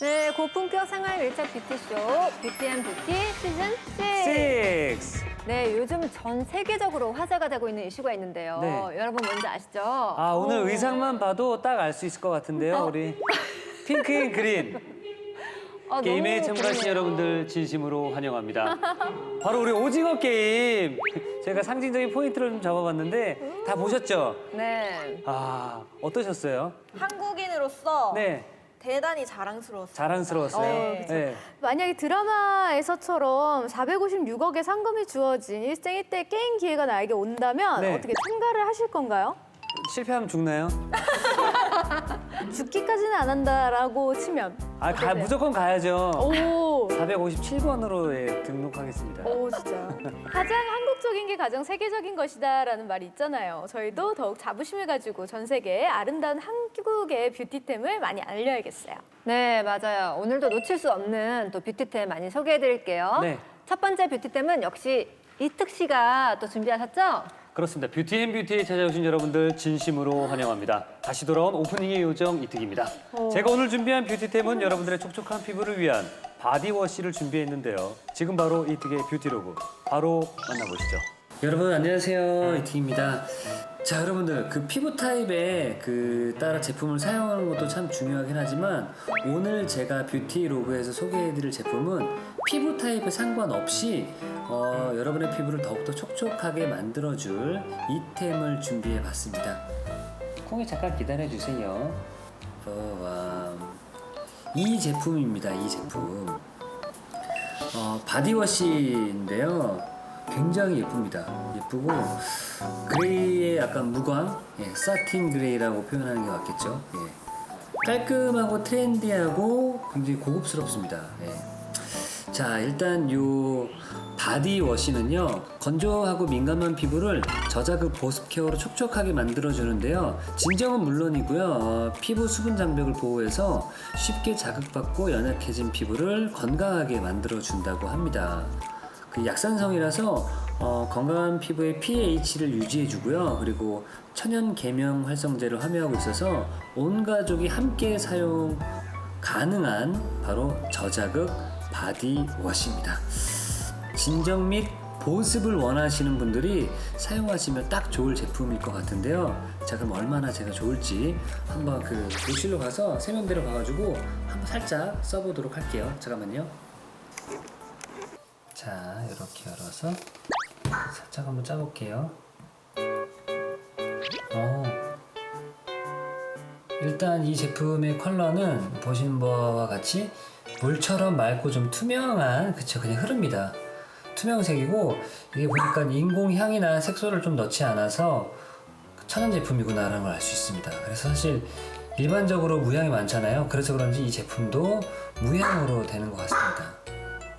네, 고품격 생활 밀착 뷰티쇼 뷰티앤 뷰티 시즌 6. 6. 네, 요즘 전 세계적으로 화제가 되고 있는 이슈가 있는데요. 네. 여러분 뭔지 아시죠? 아 오늘 어. 의상만 봐도 딱 알 수 있을 것 같은데요. 어. 우리 핑크 앤 그린 아, 게임에 너무 참가하신 궁금해요. 여러분들 진심으로 환영합니다. 바로 우리 오징어 게임. 제가 상징적인 포인트를 좀 잡아봤는데 다 보셨죠? 네. 아 어떠셨어요? 한국인으로서 네 대단히 자랑스러웠어요. 자랑스러웠어요. 어, 그쵸. 네. 만약에 드라마에서처럼 456억의 상금이 주어진 일생일대 게임 기회가 나에게 온다면 네. 어떻게 참가를 하실 건가요? 실패하면 죽나요? 죽기까지는 안 한다라고 치면 아 가, 어떠세요? 무조건 가야죠. 오, 457번으로 예, 등록하겠습니다. 오 진짜 가장 한국적인 게 가장 세계적인 것이다라는 말이 있잖아요. 저희도 더욱 자부심을 가지고 전 세계에 아름다운 한국의 뷰티템을 많이 알려야겠어요. 네, 맞아요. 오늘도 놓칠 수 없는 또 뷰티템 많이 소개해 드릴게요. 네. 첫 번째 뷰티템은 역시 이특 씨가 또 준비하셨죠? 그렇습니다. 뷰티 앤 뷰티에 찾아오신 여러분들 진심으로 환영합니다. 다시 돌아온 오프닝의 요정 이특입니다. 제가 오늘 준비한 뷰티템은 여러분들의 촉촉한 피부를 위한 바디워시를 준비했는데요. 지금 바로 이특의 뷰티로그 바로 만나보시죠. 여러분 안녕하세요 이특입니다. 자 여러분들 그 피부 타입에 그 따라 제품을 사용하는 것도 참 중요하긴 하지만 오늘 제가 뷰티 로그에서 소개해드릴 제품은 피부 타입에 상관없이 어, 여러분의 피부를 더욱더 촉촉하게 만들어줄 이템을 준비해봤습니다. 콩이 잠깐 기다려주세요. 어, 이 제품입니다. 이 제품. 어, 바디워시인데요. 굉장히 예쁩니다. 예쁘고 그레이의 약간 무광, 예, 사틴 그레이라고 표현하는 게 맞겠죠. 예. 깔끔하고 트렌디하고 굉장히 고급스럽습니다. 예. 자 일단 요 바디워시는요 건조하고 민감한 피부를 저자극 보습 케어로 촉촉하게 만들어주는데요. 진정은 물론이고요. 어, 피부 수분 장벽을 보호해서 쉽게 자극받고 연약해진 피부를 건강하게 만들어준다고 합니다. 그 약산성이라서 어, 건강한 피부의 pH를 유지해주고요. 그리고 천연 계명 활성제를 함유하고 있어서 온 가족이 함께 사용 가능한 바로 저자극 바디워시입니다. 진정 및 보습을 원하시는 분들이 사용하시면 딱 좋을 제품일 것 같은데요. 자 그럼 얼마나 제가 좋을지 한번 그 교실로 가서 세면대로 가가지고 한번 살짝 써보도록 할게요. 잠깐만요. 자 이렇게 열어서 살짝 한번 짜볼게요 어. 일단 이 제품의 컬러는 보시는 바와 같이 물처럼 맑고 좀 투명한 그쵸 그냥 흐릅니다 투명색이고 이게 보니까 인공향이나 색소를 좀 넣지 않아서 천연 제품이구나라는 걸 알 수 있습니다 그래서 사실 일반적으로 무향이 많잖아요 그래서 그런지 이 제품도 무향으로 되는 것 같습니다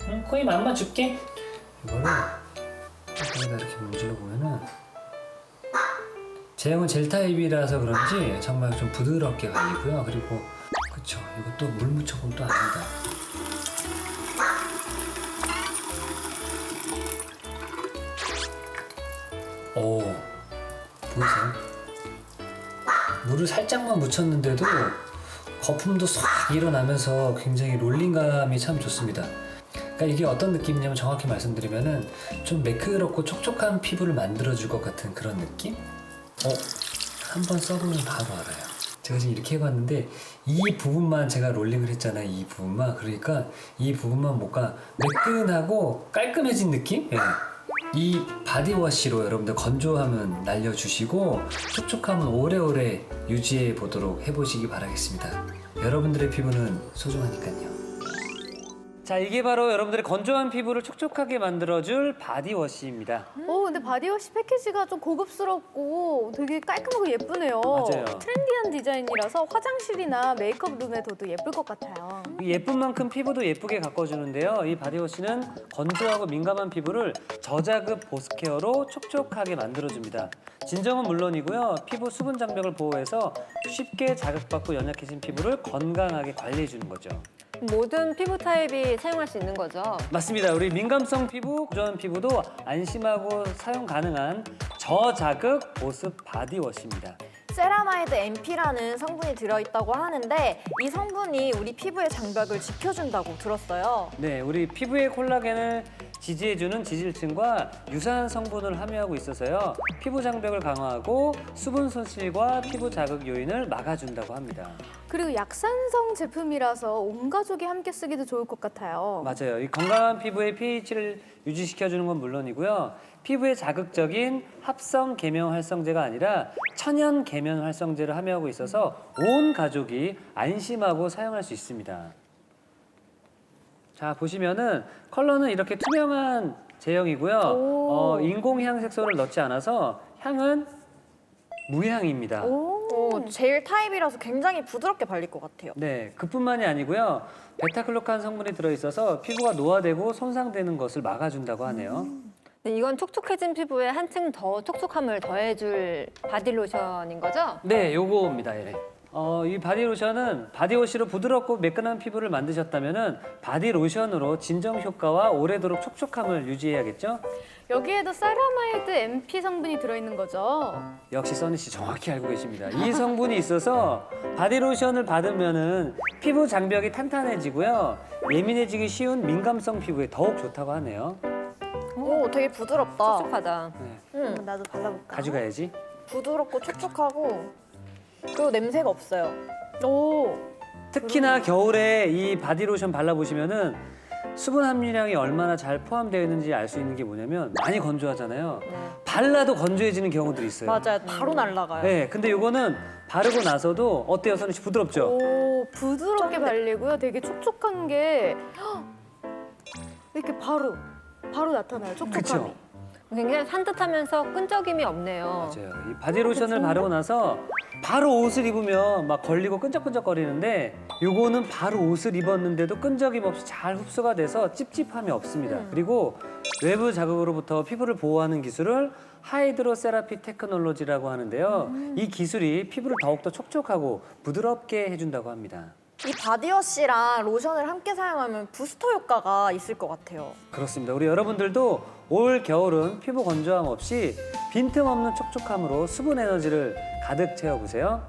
응, 코이 맘마 줄게. 이거를 여기다 이렇게 문질러 보면은 제형은 젤 타입이라서 그런지 정말 좀 부드럽게 갈리고요. 그리고 그쵸 이것도 물 묻혀보면 또 아닙니다. 오 보이세요? 물을 살짝만 묻혔는데도 거품도 싹 일어나면서 굉장히 롤링감이 참 좋습니다. 그러니까 이게 어떤 느낌이냐면 정확히 말씀드리면은 좀 매끄럽고 촉촉한 피부를 만들어줄 것 같은 그런 느낌? 어, 한번 써보면 바로 알아요. 제가 지금 이렇게 해봤는데 이 부분만 제가 롤링을 했잖아요. 이 부분만 그러니까 이 부분만 뭔가 매끈하고 깔끔해진 느낌? 예. 이 바디워시로 여러분들 건조함은 날려주시고 촉촉함은 오래오래 유지해 보도록 해보시기 바라겠습니다. 여러분들의 피부는 소중하니까요. 자, 이게 바로 여러분들의 건조한 피부를 촉촉하게 만들어줄 바디워시입니다. 오 근데 바디워시 패키지가 좀 고급스럽고 되게 깔끔하고 예쁘네요. 맞아요. 트렌디한 디자인이라서 화장실이나 메이크업 룸에 둬도 예쁠 것 같아요. 이 예쁜 만큼 피부도 예쁘게 가꿔주는데요. 이 바디워시는 건조하고 민감한 피부를 저자극 보습 케어로 촉촉하게 만들어줍니다. 진정은 물론이고요. 피부 수분 장벽을 보호해서 쉽게 자극받고 연약해진 피부를 건강하게 관리해주는 거죠. 모든 피부 타입이 사용할 수 있는 거죠. 맞습니다. 우리 민감성 피부, 건조한 피부도 안심하고 사용 가능한 저자극 보습 바디워시입니다. 세라마이드 MP라는 성분이 들어있다고 하는데 이 성분이 우리 피부의 장벽을 지켜준다고 들었어요. 네, 우리 피부의 콜라겐을 지지해주는 지질층과 유사한 성분을 함유하고 있어서요. 피부 장벽을 강화하고 수분 손실과 피부 자극 요인을 막아준다고 합니다. 그리고 약산성 제품이라서 온 가족이 함께 쓰기도 좋을 것 같아요. 맞아요. 이 건강한 피부의 pH를 유지시켜주는 건 물론이고요. 피부에 자극적인 합성 계면 활성제가 아니라 천연 계면 활성제를 함유하고 있어서 온 가족이 안심하고 사용할 수 있습니다. 자 보시면은 컬러는 이렇게 투명한 제형이고요. 오. 어, 인공향 색소를 넣지 않아서 향은 무향입니다. 오. 오, 젤 타입이라서 굉장히 부드럽게 발릴 것 같아요. 네, 그뿐만이 아니고요. 베타클로칸 성분이 들어있어서 피부가 노화되고 손상되는 것을 막아준다고 하네요. 네, 이건 촉촉해진 피부에 한층 더 촉촉함을 더해줄 바디로션인 거죠? 네, 요거입니다. 예. 어, 이 바디 로션은 바디워시로 부드럽고 매끈한 피부를 만드셨다면은 바디 로션으로 진정 효과와 오래도록 촉촉함을 유지해야겠죠? 여기에도 세라마이드 MP 성분이 들어있는 거죠. 역시 써니 씨 정확히 알고 계십니다. 이 성분이 있어서 바디 로션을 받으면은 피부 장벽이 탄탄해지고요. 예민해지기 쉬운 민감성 피부에 더욱 좋다고 하네요. 오, 되게 부드럽다. 촉촉하다. 네, 응, 나도 발라볼까? 가져가야지. 부드럽고 촉촉하고 그리고 냄새가 없어요. 오. 특히나 겨울에 이 바디로션 발라보시면은 수분 함유량이 얼마나 잘 포함되어 있는지 알 수 있는 게 뭐냐면 많이 건조하잖아요. 발라도 건조해지는 경우들이 있어요. 맞아요. 바로 날아가요. 네, 근데 이거는 바르고 나서도 어때요, 선희 씨 부드럽죠? 오, 부드럽게 발리고요. 되게 촉촉한 게 헉! 이렇게 바로 바로 나타나요. 촉촉함이. 그쵸? 굉장히 산뜻하면서 끈적임이 없네요. 맞아요. 이 바디로션을 바르고 나서 바로 옷을 입으면 막 걸리고 끈적끈적거리는데 요거는 바로 옷을 입었는데도 끈적임 없이 잘 흡수가 돼서 찝찝함이 없습니다. 그리고 외부 자극으로부터 피부를 보호하는 기술을 하이드로 세라피 테크놀로지라고 하는데요. 이 기술이 피부를 더욱더 촉촉하고 부드럽게 해준다고 합니다. 이 바디워시랑 로션을 함께 사용하면 부스터 효과가 있을 것 같아요. 그렇습니다. 우리 여러분들도 올 겨울은 피부 건조함 없이 빈틈없는 촉촉함으로 수분 에너지를 가득 채워보세요.